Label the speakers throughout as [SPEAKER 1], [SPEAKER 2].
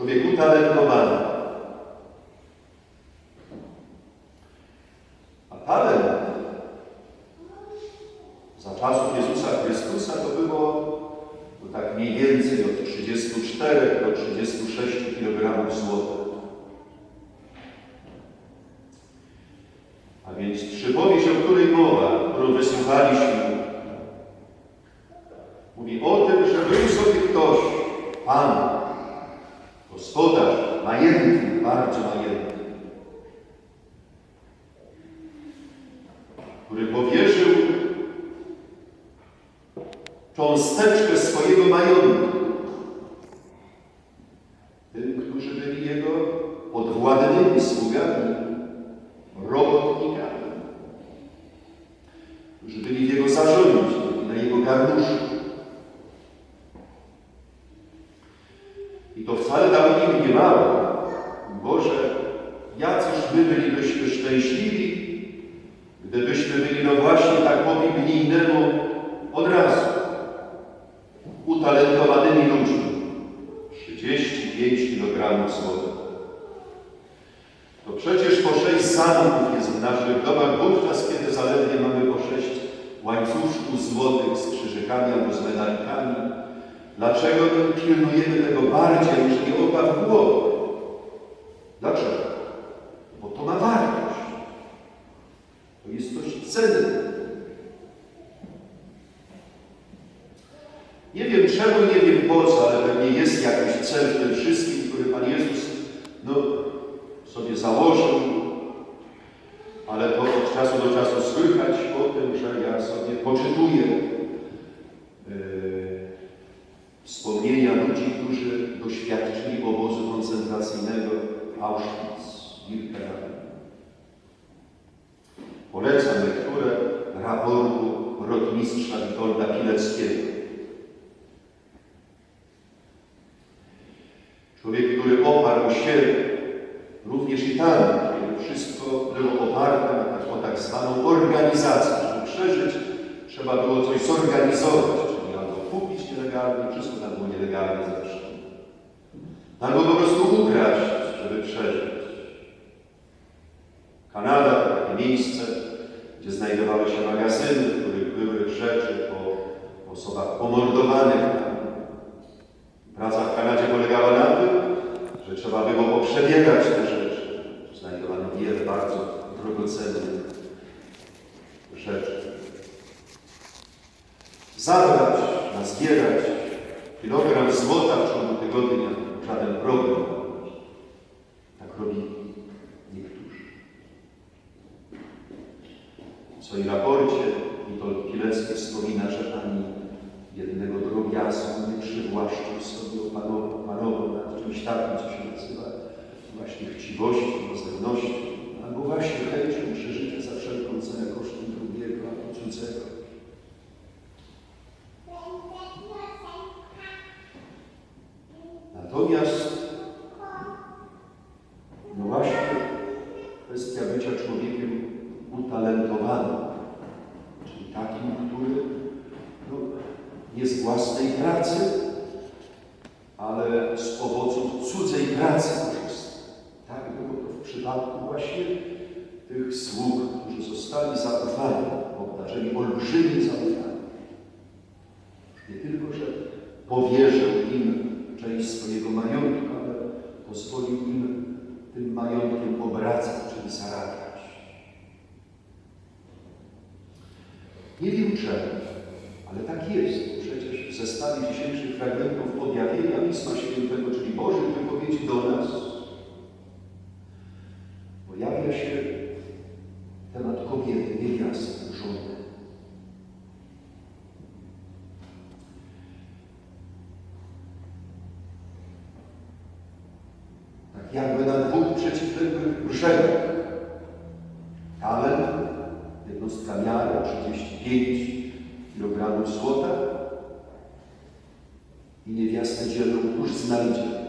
[SPEAKER 1] Człowiek utalentowany. A talent za czasów Jezusa Chrystusa to było no tak mniej więcej od 34 do 36 kg złota. A więc przypowieść, o której mowa, którą wysłuchaliśmy, mówi o tym, że był sobie ktoś, Pan, gospodarz, majętny, bardzo majętny, który powierzył cząsteczkę swojego majątku tym, którzy byli jego podwładnymi sługami, robotnikami, którzy byli w jego zarządzie, na jego garnuszku. I to wcale dało im mało. Boże, jacyż my bylibyśmy szczęśliwi, gdybyśmy byli no właśnie tak po biblijnemu od razu utalentowanymi ludźmi. 35 kg złota. To przecież po sześć zamków jest w naszych domach, wówczas kiedy zaledwie mamy po sześć łańcuszków złotych z krzyżykami albo z medalikami. Dlaczego my pilnujemy tego bardziej niż nie oka w głowę? Dlaczego? Bo to ma wartość. To jest coś cenne. Nie wiem czemu, nie wiem po co, ale pewnie jest jakiś cel w tym wszystkim, który Pan Jezus no, Człowiek, który oparł się również i tam, kiedy wszystko było oparte na tak, o tak zwaną organizację. Żeby przeżyć, trzeba było coś zorganizować, czyli albo kupić nielegalnie, wszystko tam było nielegalne zresztą. Albo po prostu ukraść, żeby przeżyć. Kanada to takie miejsce, gdzie znajdowały się magazyny, w których były rzeczy o osobach pomordowanych. Praca w Kanadzie polegała na tym, że poprzebiegać te rzeczy. Znajdowano wiele bardzo drogocennych rzeczy. Zabrać, nazbierać kilogram złota w ciągu tygodnia, żaden problem. Tak robili niektórzy. W swoim raporcie Witold Pilecki wspomina, że ani jednego drobiazgu nie przywłaszczył sobie, opanował, panował nad czymś takim, co się nazywa właśnie chciwością, rozewnością, albo właśnie chęcią przeżycia za wszelką cenę kosztem drugiego albo cudzego. Natomiast, no właśnie, kwestia bycia człowiekiem utalentowanym, czyli takim, który no, nie z własnej pracy, ale z owoców cudzej pracy korzysta. Tak było to w przypadku właśnie tych sług, którzy zostali zaufani, obdarzeni olbrzymim zaufaniem. Nie tylko, że powierzył im część swojego majątku, ale pozwolił im tym majątkiem obracać, czyli zarabiać. Nie wiem czemu, ale tak jest. Przecież w zestawie dzisiejszych fragmentów objawienia Pisma Świętego, czyli Bożych wypowiedzi do nas, pojawia się temat kobiety, niewiasty, żony. Tak jakby na dwóch przeciwległych brzegach. Talent, jednostka miary, 35 kg złota i niewiastę dzielną już znajdzie.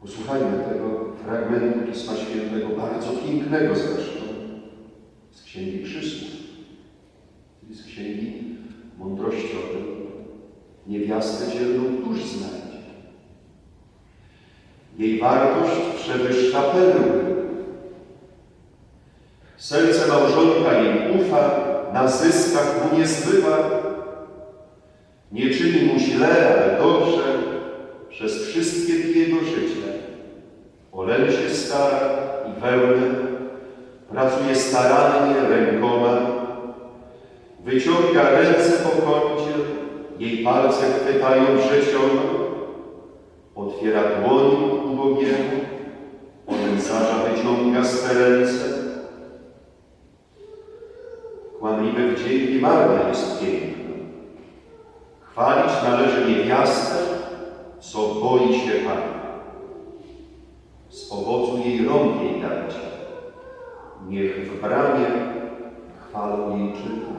[SPEAKER 1] Posłuchajmy tego fragmentu Pisma Świętego, bardzo pięknego zresztą, z Księgi Przysłów, czyli z Księgi Mądrościowej. Niewiastę dzielną tuż znajdzie. Jej wartość przewyższa perły. Serce małżonka jej ufa, na zyskach mu nie zbywa. Nie czyni mu źle, ale dobrze przez wszystkie jego życia. O len się stara i wełnę, pracuje starannie rękoma, wyciąga ręce po kącie, jej palce chwytają wrzeciona, otwiera dłoń ubogiemu, onędzarza wyciąga swe ręce. Kłamliwy w dzień nie marna jest piękna. Chwalić należy niewiastę, co boi się Pana. Z owocu jej rąk jej dajcie. Niech w bramie chwalą jej czyta.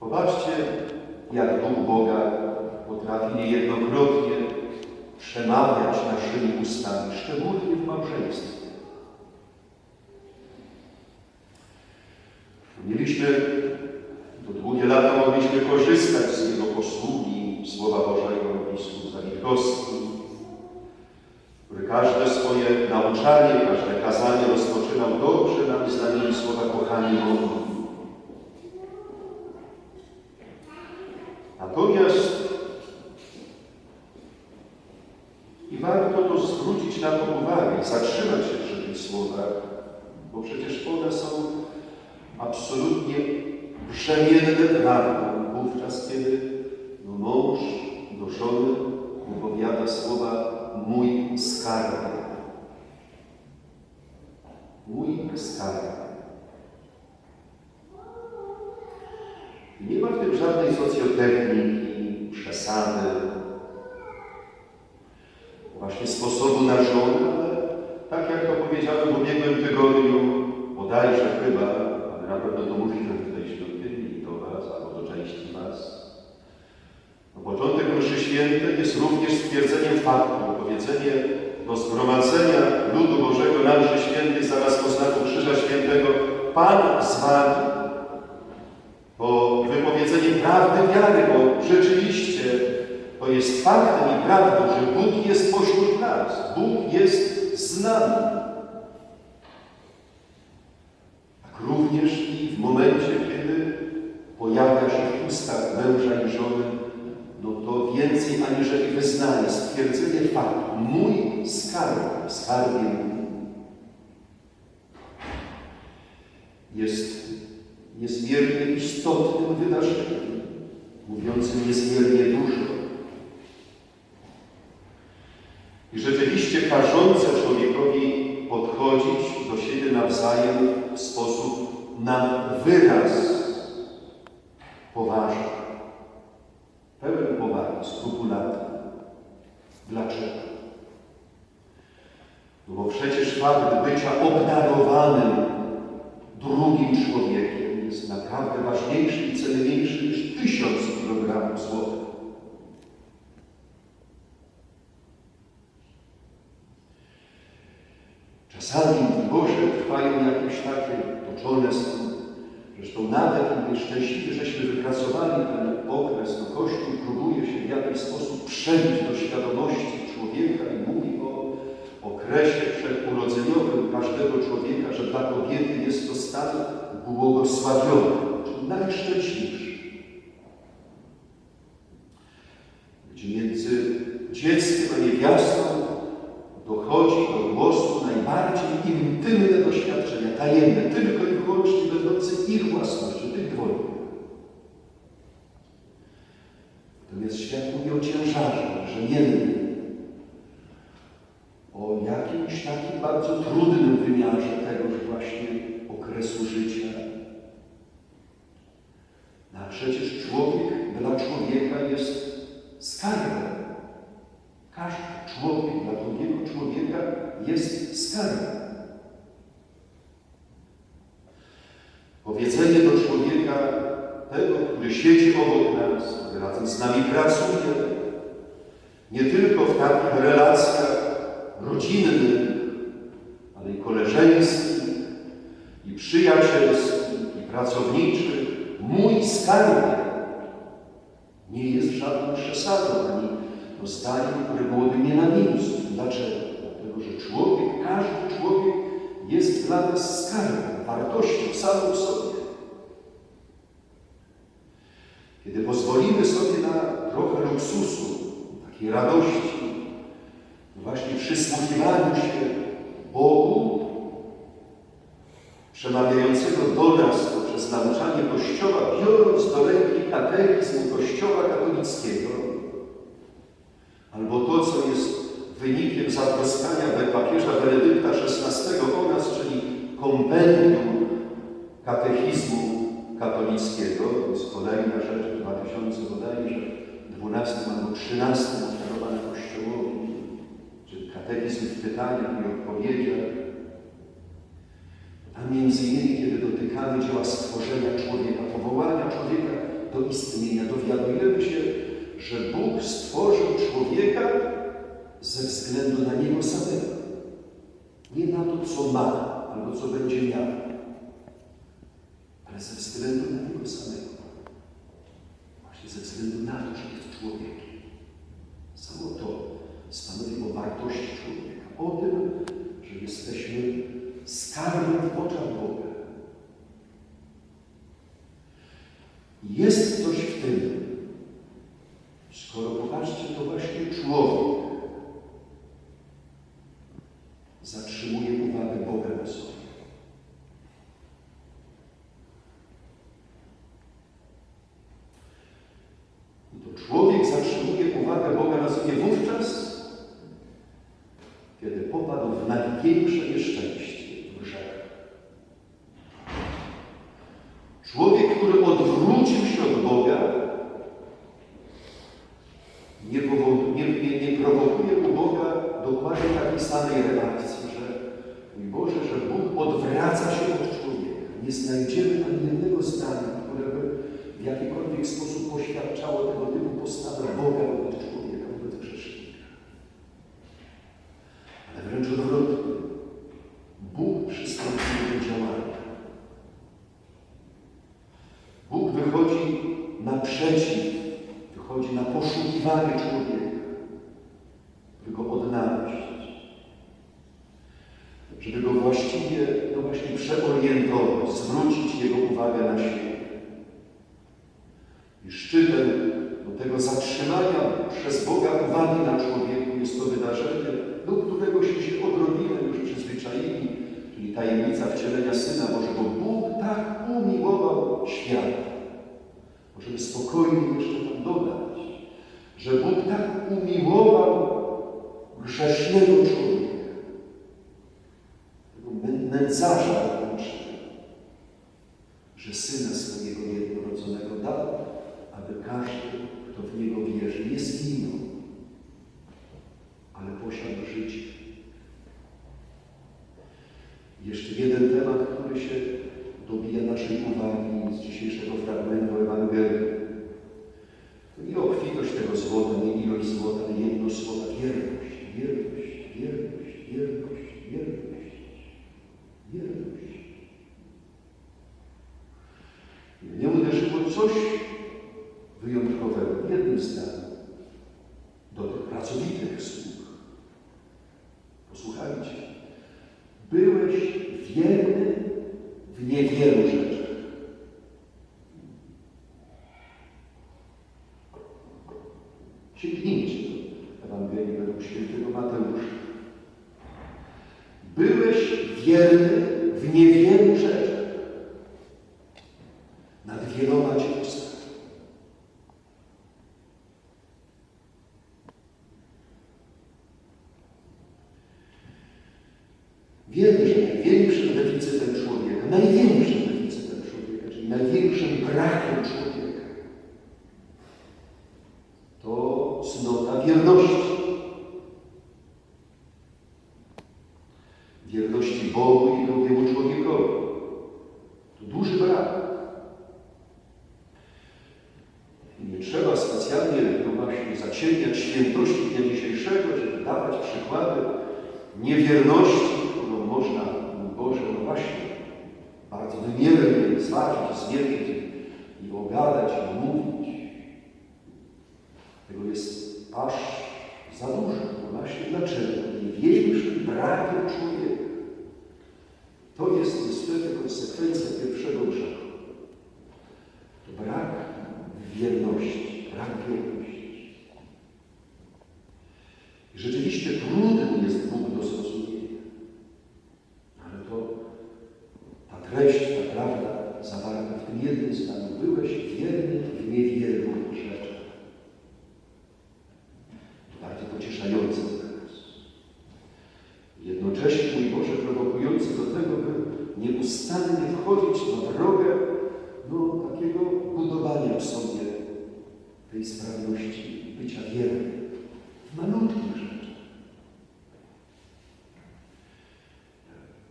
[SPEAKER 1] Popatrzcie, jak Duch Boga potrafi niejednokrotnie przemawiać naszymi ustami, szczególnie w małżeństwie. Mieliśmy, to długie lata mogliśmy korzystać z jego posługi Słowa Bożego, biskup Zawikowski, który każde swoje nauczanie, każde kazanie rozpoczynał dobrze nami znanymi słowa kochani moi. Natomiast i warto to zwrócić na to uwagę, zatrzymać się przy tych słowach, bo przecież one są absolutnie brzemienne prawdą wówczas, kiedy mąż do żony wypowiada słowa mój skarbie. Mój skarbie. Nie ma w tym żadnej socjotechniki, przesady, właśnie sposobu na żonę, ale tak jak to powiedziałem w ubiegłym tygodniu, bodajże chyba, ale na pewno to mówiłem w tej świątyni do Was albo do części Was. No, początek mszy świętej jest również stwierdzeniem faktu, powiedzenie do zgromadzenia ludu Bożego na mszy świętej zaraz po znaku Krzyża Świętego Pan z Wami. To wypowiedzenie prawdy wiary, bo rzeczywiście to jest faktem i prawdą, że Bóg jest pośród nas. Bóg jest z nami. Tak również i w momencie, kiedy pojawia się w ustach męża i żony, no to więcej aniżeli wyznanie, stwierdzenie faktu. Mój skarb, skarbie mój. Jest niezmiernie istotnym wydarzeniem, mówiącym niezmiernie dużo. I rzeczywiście każące człowiekowi podchodzić do siebie nawzajem w sposób na wyraz poważny, pełen powagi, skrupulatny. Dlaczego? No bo przecież fakt bycia obdarowanym drugim człowiekiem jest naprawdę ważniejszy i cenniejszy niż tysiąc kilogramów złota. Czasami w Boże trwają jakieś takie toczone są. Zresztą nawet my szczęśliwi, żeśmy wypracowali ten okres, no Kościół próbuje się w jakiś sposób przebić do świadomości człowieka i mówi o okresie przedurodzeniowym każdego człowieka, że dla kobiety jest to stan błogosławiony, czyli najszczęśliwszy. Gdzie między dzieckiem a niewiastą dochodzi do najbardziej intymne doświadczenia, tajemne, tylko i wyłącznie będące ich własnością, tych dwojga. Natomiast świat mówi o ciężarze, brzemiennym, o jakimś takim bardzo trudnym wymiarze tegoż właśnie okresu życia. No a przecież człowiek dla człowieka jest skarbem. Każdy człowiek dla drugiego człowieka jest skarbem. Powiedzenie do człowieka, tego, który siedzi obok nas, który razem z nami pracuje, nie tylko w takich relacjach rodzinnych, ale i koleżeńskich, i przyjacielskich, i pracowniczych, mój skarbie nie jest żadną przesadą, ani to zdanie, które byłoby nie na miejscu. Dlaczego? Dlatego, że człowiek, każdy człowiek jest dla nas skarbem, wartością samą w sobie. Kiedy pozwolimy sobie na trochę luksusu, takiej radości, właśnie przysłuchiwaniu się Bogu, przemawiającego do nas poprzez nauczanie Kościoła, biorąc do ręki katechizm Kościoła katolickiego, albo to, co jest wynikiem zatroskania papieża Benedykta XVI o nas, czyli kompendium katechizmu katolickiego, to jest kolejna rzecz, w 2000 bodajże 12 albo 13 oferowana Kościołowi, czyli katechizm w pytaniach i odpowiedziach. A między innymi, kiedy dotykamy dzieła stworzenia człowieka, powołania człowieka do istnienia, dowiadujemy się, że Bóg stworzył człowieka ze względu na niego samego. Nie na to, co ma albo co będzie miał, ale ze względu na niego samego. Właśnie ze względu na to, że jest człowiekiem. Samo to stanowi o wartości człowieka, o tym, że jesteśmy skarbem w oczach Boga. Jest coś w tym, skoro popatrzcie, to właśnie człowiek zatrzymuje uwagę Boga na sobie. I to człowiek zatrzymuje uwagę Boga na sobie wówczas, kiedy popadł w największe nieszczęście, grzech. Człowiek, który odwrócił się od Boga, nie, nie, nie, nie prowokuje u Boga dokładnie takiej samej reakcji, że mój Boże, że Bóg odwraca się od człowieka. Nie znajdziemy ani jednego zdania, które by w jakikolwiek sposób poświadczało tego typu postawę Boga wobec człowieka, wobec grzesznika. Ale wręcz odwrotnie. Bóg przystąpił do działania. Bóg wychodzi naprzeciw, wychodzi na poszukiwanie człowieka, by go odnaleźć, żeby go właściwie, no właśnie przeorientować, zwrócić jego uwagę na siebie. I szczytem do tego zatrzymania przez Boga uwagi na człowieku jest to wydarzenie, do którego się się odrobinę już przyzwyczaili, czyli tajemnica wcielenia Syna Bożego. Bóg tak umiłował świat. Możemy spokojnie jeszcze tam dodać, że Bóg tak umiłował grzesznego człowieka, tego nędzarza wewnętrznego, że Syna swojego jednorodzonego dał, aby każdy, kto w Niego wierzy, nie zginął, ale posiadł życie. Jeszcze jeden temat, który się dobija naszej uwagi z dzisiejszego fragmentu Ewangelii. To nie obfitość tego złota, nie ilość złota, ale jedno wierność, wierność, wierność, wierność, wierność, wierność. I mnie uderzyło coś wyjątkowego w jednym zdaniu do tych pracowitych sług. Posłuchajcie. Byłeś wierny w niewielu rzeczach. Sięgnijcie do Ewangelii według świętego Mateusza. Byłeś wierny Wierności Bogu i drugiemu człowiekowi. To duży brak. Nie trzeba specjalnie no właśnie zaciemniać świętości dnia dzisiejszego, żeby dawać przykłady niewierności, którą można, mój Boże, no właśnie, bardzo wymiernie zważyć, zmierzyć i ogadać, i mówić. Tego jest aż
[SPEAKER 2] za dużo. No właśnie dlaczego? Największym brakiem człowieka to jest niestety konsekwencja pierwszego grzechu. To brak wierności, brak wierności. I rzeczywiście trudny jest Bóg do zrozumienia. Ale to ta treść, ta prawda zawarta w tym jednym zdaniu. Byłeś wierny w niewielu rzeczach. To bardzo pocieszające dla nas. Jednocześnie, mój Boże, prowokujący do tego, by nieustannie wchodzić na drogę no, takiego budowania w sobie tej sprawności bycia wiernym w malutkich rzeczach.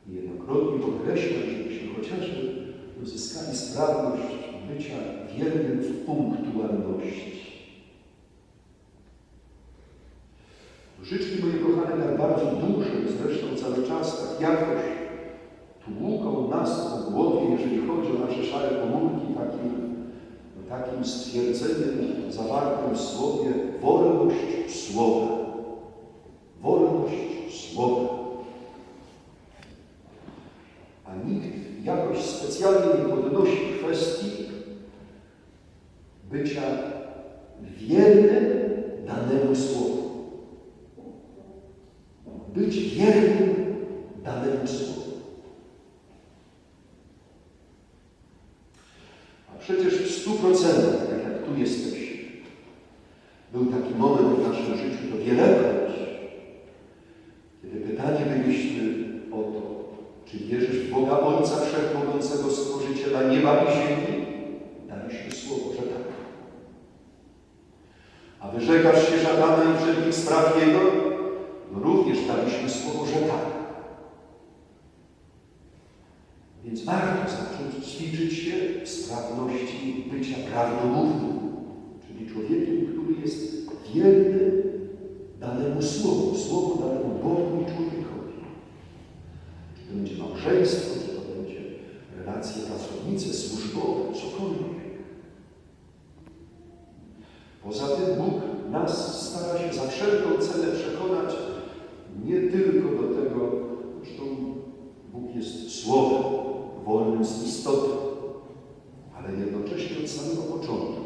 [SPEAKER 2] I jednokrotnie podkreślam, żebyśmy chociażby uzyskali sprawność bycia wiernym w punktualności. Życzki moje kochane tak bardzo duże zresztą cały czas tak jakoś tłuką nas po głowie, jeżeli chodzi o nasze szare komórki, takim, takim stwierdzeniem zawartym w słowie wolność słowa. Wolność słowa. A nikt jakoś specjalnie nie podnosi kwestii bycia wiernym danemu słowu. Być wiernym danemu słowu. A przecież w stu procentach, tak jak tu jesteśmy, był taki moment w naszym życiu, to wielekroć, kiedy pytanie byliśmy o to, czy wierzysz w Boga Ojca Wszechmogącego Stworzyciela nieba i ziemi? Daliśmy słowo, że tak. A wyrzekasz się szatana i wszelkich spraw Jego? No również daliśmy słowo, że tak. Więc warto zacząć ćwiczyć się w sprawności bycia prawdomównym, czyli człowiekiem, który jest wierny danemu słowu, słowu danemu Bogu i człowiekowi. Czy to będzie małżeństwo, czy to będzie relacje pracownicze, służbowe, cokolwiek. Poza tym Bóg nas stara się za wszelką cenę przekonać nie tylko do tego, zresztą Bóg jest słowem wolnym z istoty, ale jednocześnie od samego początku.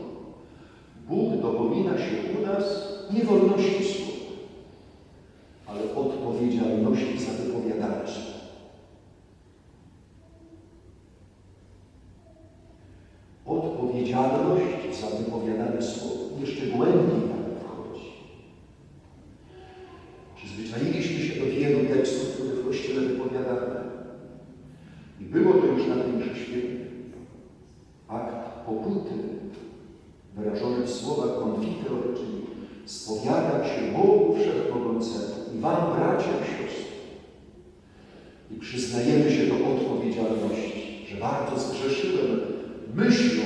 [SPEAKER 2] Bóg dopomina się u nas nie wolności słowa, ale odpowiedzialności za wypowiadane słowo. Odpowiedzialność za wypowiadane słowo. Jeszcze głębiej tam wchodzi. Przyzwyczailiśmy się do wielu tekstów, które w Kościele wypowiadane. I było to już na tym mszy świętej. Akt pokuty wyrażony w słowach konfiteor, czyli spowiadam się Bogu Wszechmogącemu i Wam, bracia i siostry. I przyznajemy się do odpowiedzialności, że bardzo zgrzeszyłem myślą,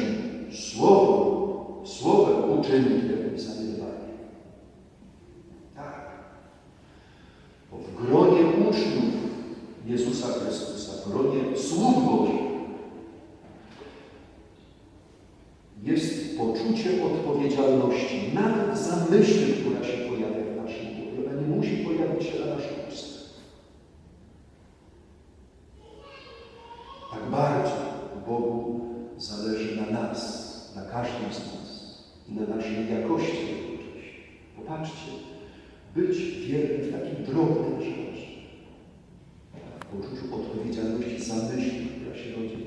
[SPEAKER 2] słowem, słowem, uczynkiem i zaniedbaniem. Tak. Bo w gronie uczniów Jezusa Chrystusa, w gronie sług Bożych jest poczucie odpowiedzialności nawet za myśl, która się pojawia w naszym głowie. Ona nie musi pojawić się na naszych ustach. Tak bardzo Bogu zależy na nas, na każdym z nas i na naszej jakości jednocześnie. Popatrzcie, być wiernym w takim drobnym rzeczy, w poczuciu odpowiedzialności za myśl, która się rodzi